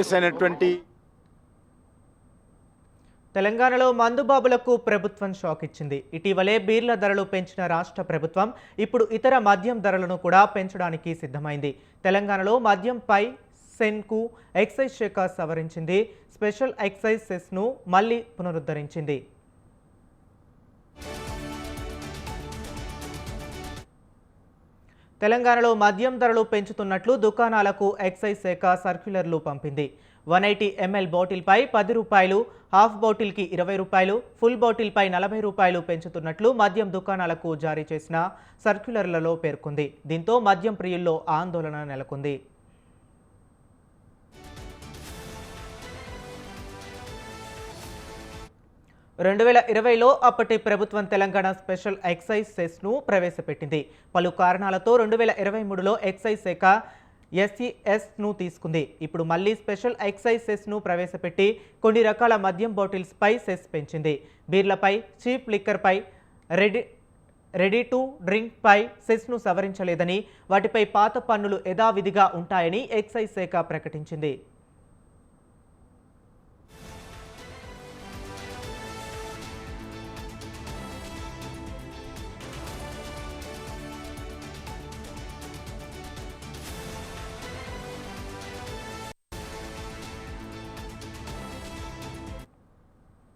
అయినటువంటి తెలంగాణలో మందుబాబులకు ప్రభుత్వం షాక్ ఇచ్చింది. ఇటీవలే బీర్ల ధరలు పెంచిన రాష్ట్ర ప్రభుత్వం ఇప్పుడు ఇతర మద్యం ధరలను కూడా పెంచడానికి సిద్ధమైంది. తెలంగాణలో మద్యంపై సెన్కు ఎక్సైజ్ శాఖ సవరించింది. స్పెషల్ ఎక్సైజ్ సెస్ను మళ్ళీ పునరుద్ధరించింది. తెలంగాణలో మద్యం ధరలు పెంచుతున్నట్లు దుకాణాలకు ఎక్సైజ్ శాఖ సర్క్యులర్లు పంపింది. వన్ ఎయిటీ ఎంఎల్ బాటిల్పై పది రూపాయలు హాఫ్ బాటిల్కి ఇరవై రూపాయలు ఫుల్ బాటిల్పై నలభై రూపాయలు పెంచుతున్నట్లు మద్యం దుకాణాలకు జారీ చేసిన సర్క్యులర్లలో పేర్కొంది. దీంతో మద్యం ప్రియుల్లో ఆందోళన నెలకొంది. రెండు వేల ఇరవైలో అప్పటి ప్రభుత్వం తెలంగాణ స్పెషల్ ఎక్సైజ్ సెస్ను ప్రవేశపెట్టింది. పలు కారణాలతో రెండు వేల ఇరవై మూడులో ఎక్సైజ్ శాఖ ఎస్ఈఎస్ను తీసుకుంది. ఇప్పుడు మళ్ళీ స్పెషల్ ఎక్సైజ్ సెస్ను ప్రవేశపెట్టి కొన్ని రకాల మద్యం బాటిల్స్పై సెస్ పెంచింది. బీర్లపై చీప్ లిక్కర్పై రెడీ రెడీ టు డ్రింక్పై సెస్ను సవరించలేదని వాటిపై పాత పన్నులు యథావిధిగా ఉంటాయని ఎక్సైజ్ శాఖ ప్రకటించింది.